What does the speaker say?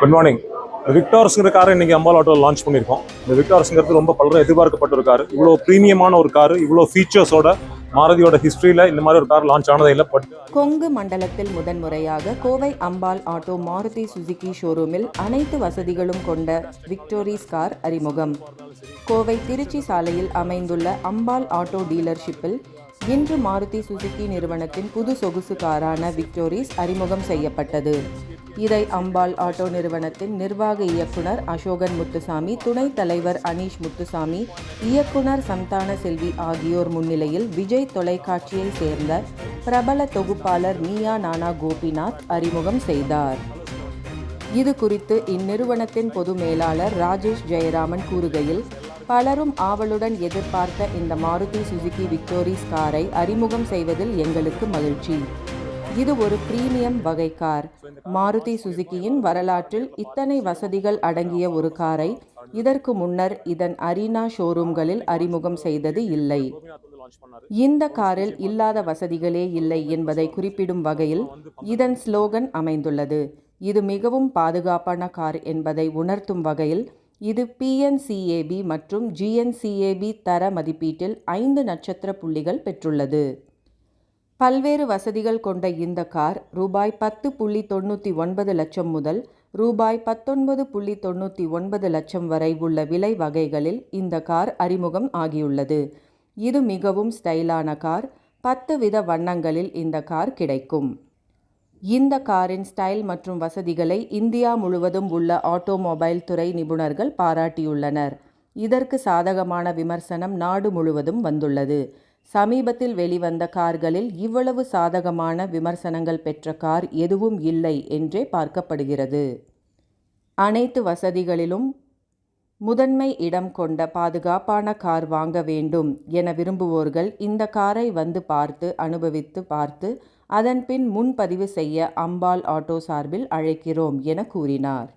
Good morning விக்டார்ஸ்ங்கிற காரை இன்றைக்கி Ambal auto launch பண்ணியிருக்கோம். இந்த விக்டார்ஸ்ங்கிறது ரொம்ப பலரும் எதிர்பார்க்கப்பட்ட ஒரு கார். இவ்வளோ ப்ரீமியமான ஒரு கார் இவ்வளோ ஃபீச்சர்ஸோட மாருதியோட ஹிஸ்டரியில் இந்த மாதிரி ஒரு கார் லான்ச் ஆனதே இல்லை பட் கொங்கு மண்டலத்தில் முதன்முறையாக கோவை அம்பாள் ஆட்டோ மாருதி சுசுகி ஷோரூமில் அனைத்து வசதிகளும் கொண்ட விக்டோரிஸ் கார் அறிமுகம். கோவை திருச்சி சாலையில் அமைந்துள்ள அம்பாள் ஆட்டோ டீலர்ஷிப்பில் இன்று மாருதி சுசுகி நிறுவனத்தின் புது சொகுசு காரான விக்டோரிஸ் அறிமுகம் செய்யப்பட்டது. இதை அம்பாள் ஆட்டோ நிறுவனத்தின் நிர்வாக இயக்குனர் அசோகன் முத்துசாமி துணைத் தலைவர் அனீஷ் முத்துசாமி இயக்குனர் சந்தான செல்வி ஆகியோர் முன்னிலையில் விஜய் தொலைக்காட்சியை சேர்ந்த பிரபல தொகுப்பாளர் மியா நானா கோபிநாத் அறிமுகம் செய்தார். இது குறித்து இந்நிறுவனத்தின் பொது மேலாளர் ராஜேஷ் ஜெயராமன் கூறுகையில் பலரும் ஆவலுடன் எதிர்பார்த்த இந்த மாருதி சுசுகி விக்டோரிஸ் காரை அறிமுகம் செய்வதில் எங்களுக்கு மகிழ்ச்சி. இது ஒரு பிரீமியம் வகை கார். மாருதி சுசுகியின் வரலாற்றில் இத்தனை வசதிகள் அடங்கிய ஒரு காரை இதற்கு முன்னர் இதன் அரீனா ஷோரூம்களில் அறிமுகம் செய்தது இல்லை. இந்த காரில் இல்லாத வசதிகளே இல்லை என்பதை குறிப்பிடும் வகையில் இதன் ஸ்லோகன் அமைந்துள்ளது. இது மிகவும் பாதுகாப்பான கார் என்பதை உணர்த்தும் வகையில் இது பிஎன்சிஏபி மற்றும் ஜிஎன்சிஏபி தர மதிப்பீட்டில் ஐந்து நட்சத்திர புள்ளிகள் பெற்றுள்ளது. பல்வேறு வசதிகள் கொண்ட இந்த கார் ரூபாய் பத்து புள்ளி தொண்ணூற்றி ஒன்பது லட்சம் முதல் ரூபாய் பத்தொன்பது புள்ளி தொண்ணூற்றி ஒன்பது லட்சம் வரை உள்ள விலை வகைகளில் இந்த கார் அறிமுகம் ஆகியுள்ளது. இது மிகவும் ஸ்டைலான கார். பத்து வித வண்ணங்களில் இந்த கார் கிடைக்கும். இந்த காரின் ஸ்டைல் மற்றும் வசதிகளை இந்தியா முழுவதும் உள்ள ஆட்டோமொபைல் துறை நிபுணர்கள் பாராட்டியுள்ளனர். இதற்கு சாதகமான விமர்சனம் நாடு முழுவதும் வந்துள்ளது. சமீபத்தில் வெளிவந்த கார்களில் இவ்வளவு சாதகமான விமர்சனங்கள் பெற்ற கார் எதுவும் இல்லை என்றே பார்க்கப்படுகிறது. அனைத்து வசதிகளிலும் முதன்மை இடம் கொண்ட பாதுகாப்பான கார் வாங்க வேண்டும் என விரும்புவோர்கள் இந்த காரை வந்து பார்த்து அனுபவித்து பார்த்து அதன்பின் முன்பதிவு செய்ய அம்பாள் ஆட்டோ சார்பில் அழைக்கிறோம் என கூறினார்.